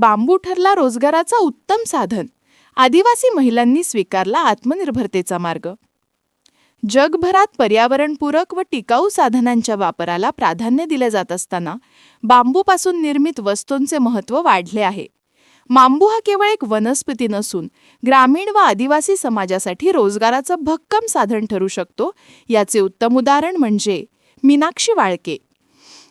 बांबू ठरला रोजगाराचा उत्तम साधन. आदिवासी महिलांनी स्वीकारला आत्मनिर्भरतेचा मार्ग. जगभरात पर्यावरणपूरक व टिकाऊ साधनांच्या वापराला प्राधान्य दिले जात असताना बांबूपासून निर्मित वस्तूंचे महत्त्व वाढले आहे. बांबू हा केवळ एक वनस्पती नसून ग्रामीण व आदिवासी समाजासाठी रोजगाराचं भक्कम साधन ठरू शकतो. याचे उत्तम उदाहरण म्हणजे मीनाक्षी वाळके.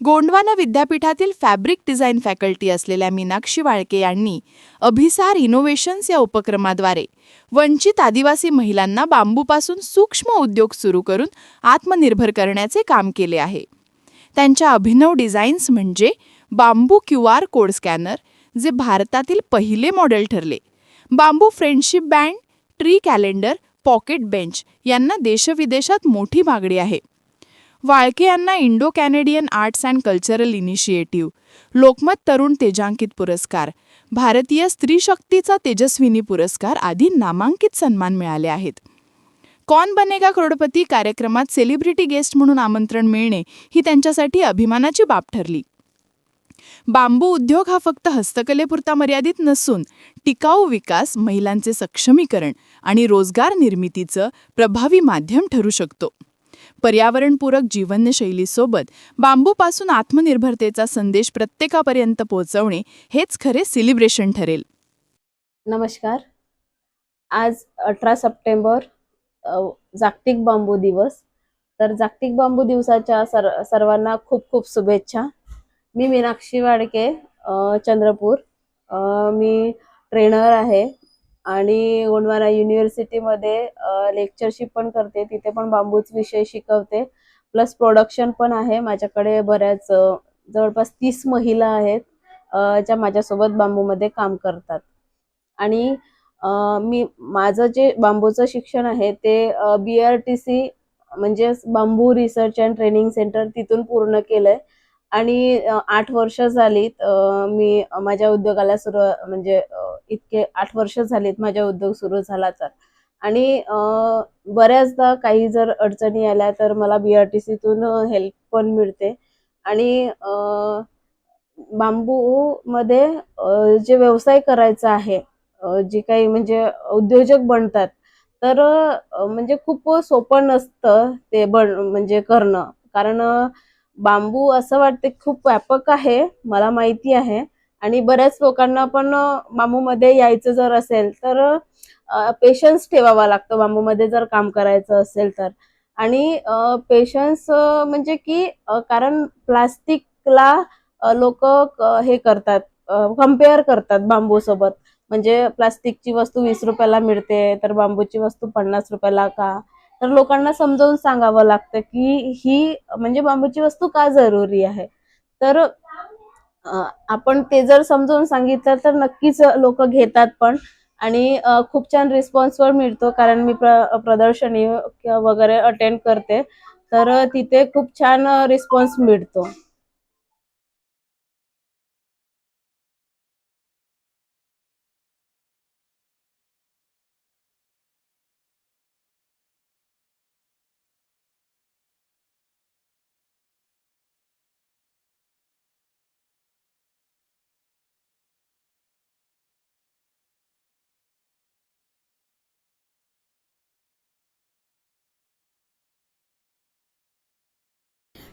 गोंडवाना विद्यापीठातील फॅब्रिक डिझाईन फॅकल्टी असलेल्या मीनाक्षी वाळके यांनी अभिसार इनोव्हेशन्स या उपक्रमाद्वारे वंचित आदिवासी महिलांना बांबूपासून सूक्ष्म उद्योग सुरू करून आत्मनिर्भर करण्याचे काम केले आहे. त्यांच्या अभिनव डिझाईन्स म्हणजे bamboo Q R code scanner जे भारतातील पहिले मॉडेल ठरले. Bamboo friendship band tree calendar pocket bench यांना देशविदेशात मोठी मागणी आहे. वाळके यांना Indo Canadian arts and cultural initiative Lokmat तरुण तेजांकित पुरस्कार भारतीय स्त्री शक्तीचा तेजस्विनी पुरस्कार आदी नामांकित सन्मान मिळाले आहेत. कौन बनेगा करोडपती कार्यक्रमात सेलिब्रिटी गेस्ट म्हणून आमंत्रण मिळणे ही त्यांच्यासाठी अभिमानाची बाब ठरली. बांबू उद्योग हा फक्त हस्तकलेपुरता मर्यादित नसून टिकाऊ विकास महिलांचे सक्षमीकरण आणि रोजगार निर्मितीचं प्रभावी माध्यम ठरू शकतो. पर्यावरणपूरक जीवनशैलीसोबत बांबूपासून आत्मनिर्भरतेचा संदेश प्रत्येकापर्यंत पोहोचवणे हेच खरे सेलिब्रेशन ठरेल. नमस्कार. आज अठरा सप्टेंबर जागतिक बांबू दिवस. तर जागतिक बांबू दिवसाच्या सर सर्वांना खूप खूप शुभेच्छा. मी मीनाक्षी वाडके चंद्रपूर. मी ट्रेनर आहे. आणि गोंडवाना युनिव्हर्सिटीमध्ये लेक्चरशिप पण करते. तिथे पण बांबूच विषय शिकवते. प्लस प्रोडक्शन पण आहे. माझ्याकडे बऱ्याच जवळपास तीस महिला आहेत ज्या माझ्यासोबत बांबूमध्ये काम करतात. आणि मी माझं जे बांबूचं शिक्षण आहे ते बी आर टी सी म्हणजे bamboo research and training centre तिथून पूर्ण केलंय. आणि आठ वर्ष झालीत मी माझ्या उद्योगाला सुरू म्हणजे इतके आठ वर्ष झालीत माझा उद्योग सुरू झाला तर आणि बऱ्याचदा काही जर अडचणी आल्या तर मला बी आर टी सीतून हेल्प पण मिळते. आणि बांबूमध्ये जे व्यवसाय करायचा आहे जे काही म्हणजे उद्योजक बनतात तर म्हणजे खूप सोपं नसतं ते बन म्हणजे करणं. कारण बांबू असं वाटते खूप व्यापक आहे मला माहिती आहे. आणि बऱ्याच लोकांना पण बांबूमध्ये यायचं जर असेल तर पेशन्स ठेवावा लागतो बांबूमध्ये जर काम करायचं असेल तर. आणि पेशन्स म्हणजे की कारण प्लास्टिकला लोक हे करतात कंपेअर करतात बांबू सोबत म्हणजे प्लास्टिकची वस्तू वीस रुपयाला मिळते तर बांबूची वस्तू पन्नास रुपयाला का? तर लोकांना समजावून सांगावं लागतं की ही म्हणजे बांबूची वस्तू का जरुरी आहे? तर आपण ते जर समजावून सांगितलं तर नक्कीच लोक घेतात पण. आणि खूप छान रिस्पॉन्स पण मिळतो कारण मी प्र प्रदर्शनी किंवा वगैरे अटेंड करते. तर तिथे खूप छान रिस्पॉन्स मिळतो.